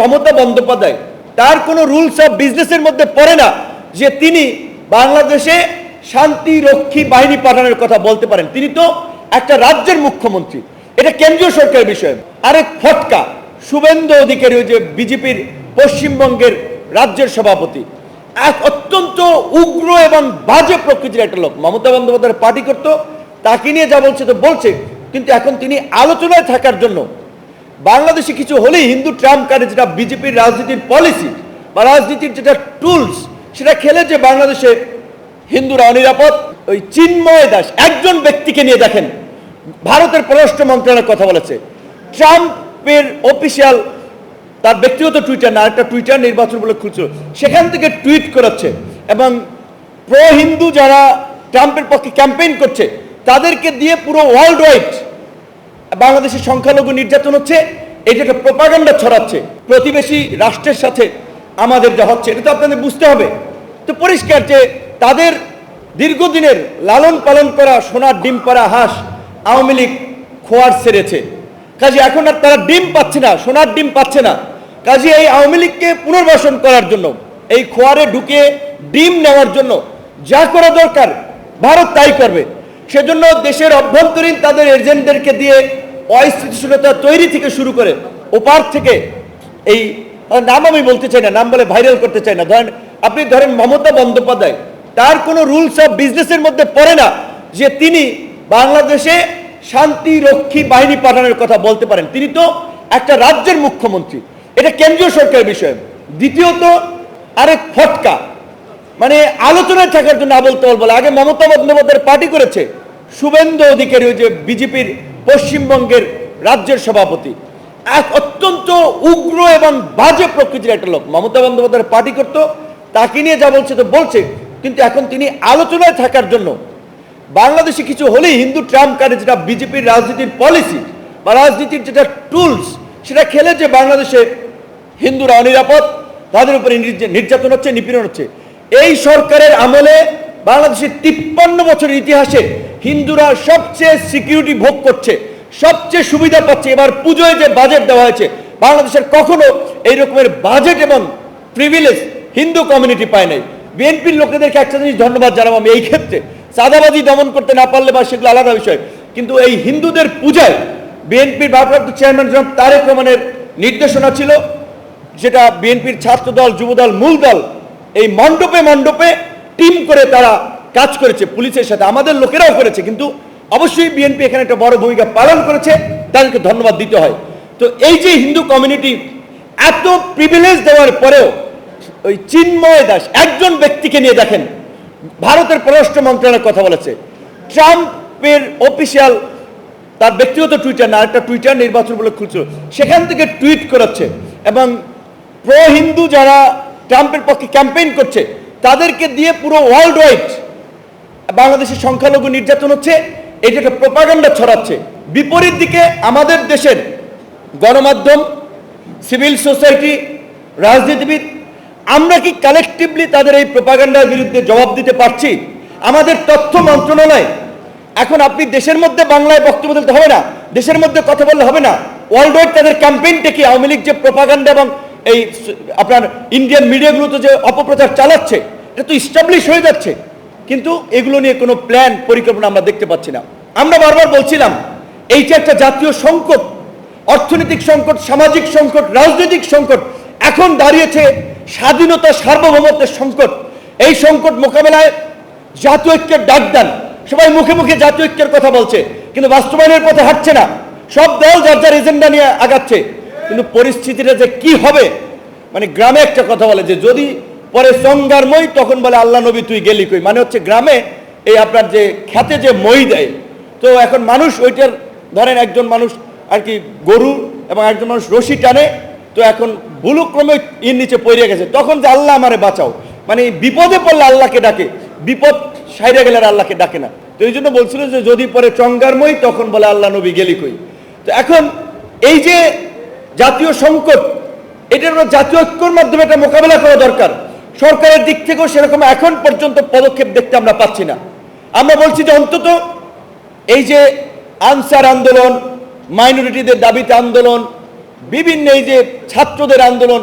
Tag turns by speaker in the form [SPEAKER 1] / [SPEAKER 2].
[SPEAKER 1] মমতা বন্দ্যোপাধ্যায়, তার কোনো rules of বিজনেসের মধ্যে পড়ে না যে তিনি বাংলাদেশে শান্তি রক্ষী বাহিনী পাঠানোর কথা বলতে পারেন। তিনি তো একটা রাজ্যের মুখ্যমন্ত্রী। এটা কেন্দ্রীয় সরকারের বিষয়। আরেক ফটকা, শুভেন্দু অধিকারী যে বিজেপির পশ্চিমবঙ্গের রাজ্যের সভাপতি। এক অত্যন্ত উগ্র এবং বাজে প্রকৃতির একটা লোক। মমতা বন্দ্যোপাধ্যায়ের পার্টি করতো, তাকে নিয়ে যা বলছে তো বলছে, কিন্তু এখন তিনি আলোচনায় থাকার জন্য বাংলাদেশে কিছু হলেই হিন্দু ট্রাম্প কার্ডে যেটা বিজেপির রাজনীতির পলিসি বা রাজনীতির যেটা টুলস সেটা খেলে যে বাংলাদেশে হিন্দুরা অনিরাপদ। ওই চিন্ময় দাস, একজন ব্যক্তিকে নিয়ে দেখেন, ভারতের পররাষ্ট্র মন্ত্রণালয়ের কথা বলেছে। ট্রাম্পের অফিসিয়াল তার ব্যক্তিগত টুইটার না একটা টুইটার নির্বাচন বলে খুলছিল সেখান থেকে টুইট করেছে এবং প্রো হিন্দু যারা ট্রাম্পের পক্ষে ক্যাম্পেইন করছে, তাদেরকে দিয়ে পুরো ওয়ার্ল্ড ওয়াইড বাংলাদেশের সংখ্যালঘু নির্যাতন হচ্ছে এটা একটা প্রপাগান্ডা ছড়াচ্ছে, প্রতিবেশী রাষ্ট্রের সাথে আমাদের যা হচ্ছে, এটা তো আপনাদের বুঝতে হবে। তো পরিষ্কার যে তাদের দীর্ঘদিনের লালন পালন করা সোনার ডিম পাড়া হাঁস আওয়ামী লীগ খোয়ার সেরেছে কাজে এখন আর তারা ডিম পাচ্ছে না, সোনার ডিম পাচ্ছে না। কাজে এই আওয়ামী লীগকে পুনর্বাসন করার জন্য, এই খোয়ারে ঢুকে ডিম নেওয়ার জন্য যা করা দরকার, ভারত তাই করবে। সেজন্য দেশের অভ্যন্তরীণ তাদের এজেন্টদেরকে দিয়ে অস্থিতিশীলতা তৈরি থেকে শুরু করে ওপার থেকে এই নাম আমি বলতে চাই না, নাম বলে ভাইরাল করতে চাই না। ধরেন, আপনি ধরেন মমতা বন্দ্যোপাধ্যায়, তার কোনো রুলস অফ বিজনেসের মধ্যে পড়ে না যে তিনি বাংলাদেশে শান্তি রক্ষী বাহিনী পাঠানোর কথা বলতে পারেন। তিনি তো একটা রাজ্যের মুখ্যমন্ত্রী। এটা কেন্দ্রীয় সরকারের বিষয়। দ্বিতীয়ত, আরেক ফটকা। মানে আলোচনায় থাকার জন্য আবল তবল বলে, আগে মমতা বন্দ্যোপাধ্যায়ের পার্টি করেছে। শুভেন্দু অধিকারী, ওই যে বিজেপির পশ্চিমবঙ্গের রাজ্যের সভাপতি। এক অত্যন্ত উগ্র এবং বাজে প্রকৃতির একটা লোক। মমতা বন্দ্যোপাধ্যায়ের পার্টি করতো, তাকে নিয়ে যা বলছে তো বলছে, কিন্তু এখন তিনি আলোচনায় থাকার জন্য বাংলাদেশে কিছু হলেই হিন্দু ট্রাম্প কার্ডে যেটা বিজেপির রাজনীতির পলিসি বা রাজনীতির যেটা টুলস, সেটা খেলে যে বাংলাদেশে হিন্দুরা অনিরাপদ, তাদের উপরে নির্যা- নির্যাতন হচ্ছে, নিপীড়ন হচ্ছে। এই সরকারের আমলে বাংলাদেশের তিপ্পান্ন বছরের ইতিহাসে হিন্দুরা সবচেয়ে সিকিউরিটি ভোগ করছে, সবচেয়ে সুবিধা পাচ্ছে। এবার পুজোয় যে বাজেট দেওয়া হয়েছে, বাংলাদেশের কখনো এই রকমের বাজেট এবং প্রিভিলেজ হিন্দু কমিউনিটি পায় নাই। বিএনপির লোকেদেরকে একটা জিনিস ধন্যবাদ জানাব আমি, এই ক্ষেত্রে চাঁদাবাজি দমন করতে না পারলে বা সেগুলো আলাদা বিষয়। কিন্তু এই হিন্দুদের পূজায় বিএনপির ভারপ্রাপ্ত চেয়ারম্যান জনাব তারেক রহমানের নির্দেশনা ছিল, যেটা বিএনপির ছাত্র দল যুবদল, মূল দল এই মণ্ডপে মণ্ডপে টিম করে তারা কাজ করেছে, পুলিশের সাথে, আমাদের লোকেরাও করেছে, কিন্তু অবশ্যই বিএনপি এখানে একটা বড় ভূমিকা পালন করেছে, তাদেরকে ধন্যবাদ দিতে হয়। তো এই যে হিন্দু কমিউনিটি এত প্রিভিলেজ দেওয়ার পরেও ওই চিন্ময় দাস, একজন ব্যক্তিকে নিয়ে দেখেন, ভারতের পররাষ্ট্র মন্ত্রণালয়ের কথা বলেছে। ট্রাম্পের অফিসিয়াল তার ব্যক্তিগত টুইটার না, একটা টুইটার নির্বাচন বলে খুলছিল, সেখান থেকে টুইট করাচ্ছে এবং প্রো হিন্দু যারা ট্রাম্পের পক্ষে ক্যাম্পেইন করছে তাদেরকে দিয়ে পুরো ওয়ার্ল্ড ওয়াইড বাংলাদেশের সংখ্যালঘু নির্যাতন হচ্ছে এটা একটা প্রপাগান্ডা ছড়াচ্ছে। বিপরীত দিকে আমাদের দেশের গণমাধ্যম সিভিল সোসাইটি রাজনীতিবিদ, আমরা কি কালেকটিভলি তাদের এই প্রপাগান্ডার বিরুদ্ধে জবাব দিতে পারছি? আমাদের তথ্য মন্ত্রণালয়, এখন আপনি দেশের মধ্যে বাংলায় বক্তব্য দিতে হবে না, দেশের মধ্যে কথা বললে হবে না। ওয়ার্ল্ড ওয়াইড তাদের ক্যাম্পেইনটা কি? আওয়ামী লীগ যে প্রপাগান্ডা এবং এই আপনার ইন্ডিয়ান মিডিয়াগুলোতে যে অপপ্রচার চালাচ্ছে এটা তো ইস্টাবলিশ হয়ে যাচ্ছে। কিন্তু এগুলো নিয়ে কোনো প্ল্যান পরিকল্পনা আমরা দেখতে পাচ্ছি না। আমরা বারবার বলছিলাম এইটা একটা জাতীয় সংকট, অর্থনৈতিক সংকট, সামাজিক সংকট, রাজনৈতিক সংকট, এখন দাঁড়িয়েছে স্বাধীনতা সার্বভৌমত্বের সংকট। এই সংকট মোকাবেলায় জাতীয় ঐক্যের ডাক দেন। সবাই মুখে মুখে জাতীয় ঐক্যের কথা বলছে, কিন্তু বাস্তবায়নের পথে হাঁটছে না। সব দল যার যার এজেন্ডা নিয়ে আগাচ্ছে, কিন্তু পরিস্থিতিটা যে কি হবে মানে গ্রামে একটা কথা বলে যে যদি পরে সঙ্গার মই তখন বলে, আল্লাহ নবী, তুই গেলি কই? মানে হচ্ছে গ্রামে এই আপনার যে খ্যাতে যে মই দেয়। তো এখন মানুষ ওইটার, ধরেন একজন মানুষ আর কি গরু এবং একজন মানুষ রশি টানে, তো এখন ভুলক্রমে ইর নিচে পড়ে গেছে। তখন যে আল্লাহ আমারে বাঁচাও। মানে বিপদে পড়লে আল্লাহকে ডাকে। বিপদ সাইরে গেলে আল্লাহকে ডাকে না। তো এই জন্য বলছিল যে, যদি পরে চঙ্গারময় তখন বলে, আল্লাহ নবী, গেলি কই? তো এখন এই যে জাতীয় সংকট, এটার জাতীয় ঐক্যর মাধ্যমে এটা মোকাবেলা করা দরকার। সরকারের দিক থেকেও সেরকম এখন পর্যন্ত পদক্ষেপ দেখতে আমরা পাচ্ছি না। আমরা বলছি যে অন্তত এই যে আনসার আন্দোলন মাইনরিটিদের দাবিতে আন্দোলন, বিভিন্ন এই যে ছাত্রদের আন্দোলন